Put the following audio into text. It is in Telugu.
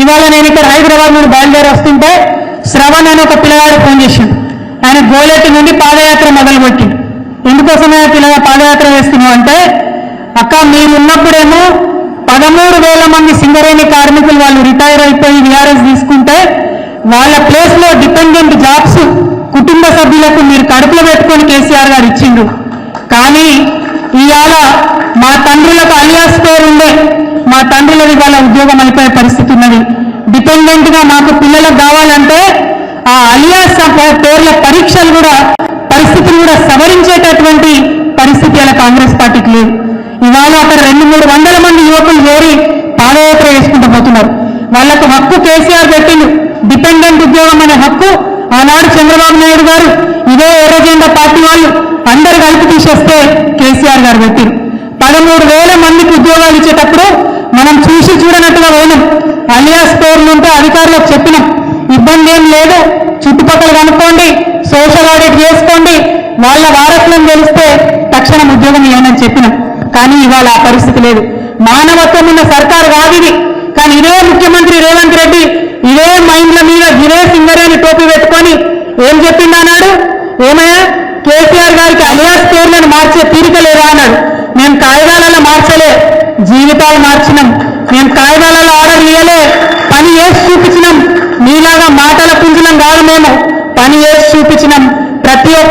ఇవాళ నేను ఇక్కడ హైదరాబాద్ నుండి బయలుదేరి వస్తుంటే శ్రవణ్ అని ఒక పిల్లగాడు ఫోన్ చేసిండు. ఆయన గోలేటి నుండి పాదయాత్ర మొదలుపెట్టిండు. ఎందుకోసమే పిల్లగా పాదయాత్ర వేస్తున్నావు అంటే అక్క మీరు ఉన్నప్పుడేమో పదమూడు వేల మంది సింగరేణి కార్మికులు వాళ్ళు రిటైర్ అయిపోయి విఆర్ఎస్ తీసుకుంటే వాళ్ళ ప్లేస్లో డిపెండెంట్ జాబ్స్ కుటుంబ సభ్యులకు మీరు కడుపులో పెట్టుకొని కేసీఆర్ గారు ఇచ్చిండు. కానీ ఇవాళ మా తండ్రులకు అలియాస్ పేరు ఉండే మా వాళ్ళ ఉద్యోగం అయిపోయే పరిస్థితి ఉన్నది. డిపెండెంట్గా మాకు పిల్లలకు కావాలంటే ఆ అలియాస్ పేర్ల పరీక్షలు కూడా పరిస్థితిని కూడా సవరించేటటువంటి పరిస్థితి అలా కాంగ్రెస్ పార్టీకి లేదు. ఇవాళ అక్కడ రెండు మూడు వందల మంది యువకులు చేరి పాదయాత్ర వేసుకుంటూ పోతున్నారు. వాళ్ళకు హక్కు కేసీఆర్ పెట్టిండు. డిపెండెంట్ ఉద్యోగం అనే హక్కు ఆనాడు చంద్రబాబు నాయుడు గారు ఇదే ఎర్రజెండా పార్టీ వాళ్ళు అందరు కలిపి తీసేస్తే కేసీఆర్ గారు పెట్టారు. పదమూడు వేల మందికి ఉద్యోగాలు ఇచ్చేటప్పుడు మనం చూసి చూడనట్టుగా పోయినాం. అలియాస్ పేర్లు ఉంటే అధికారులకు చెప్పినాం. ఇబ్బంది ఏం లేదు. చుట్టుపక్కల కనుక్కోండి. సోషల్ ఆడిట్ చేసుకోండి. వాళ్ళ వారసులను తెలిస్తే తక్షణం ఉద్యోగం ఇవ్వనని చెప్పినాం. కానీ ఇవాళ ఆ పరిస్థితి లేదు. మానవత్వం ఉన్న సర్కారు కాదు ఇది. కానీ ఇదే ముఖ్యమంత్రి రేవంత్ రెడ్డి ఇదే మైండ్ల మీద ఇదే సింగరేని టోపీ పెట్టుకొని ఏం చెప్పిందన్నాడు ఏమయ్యా? కేసీఆర్ గారికి అలియాస్ పేర్లను మార్చే తీరిక లేదా అన్నాడు? చేసి చూపించినాం. మీలాగా మాటల పుంజులం కాదు మేము. పని చేసి చూపించినాం. ప్రతి ఒక్క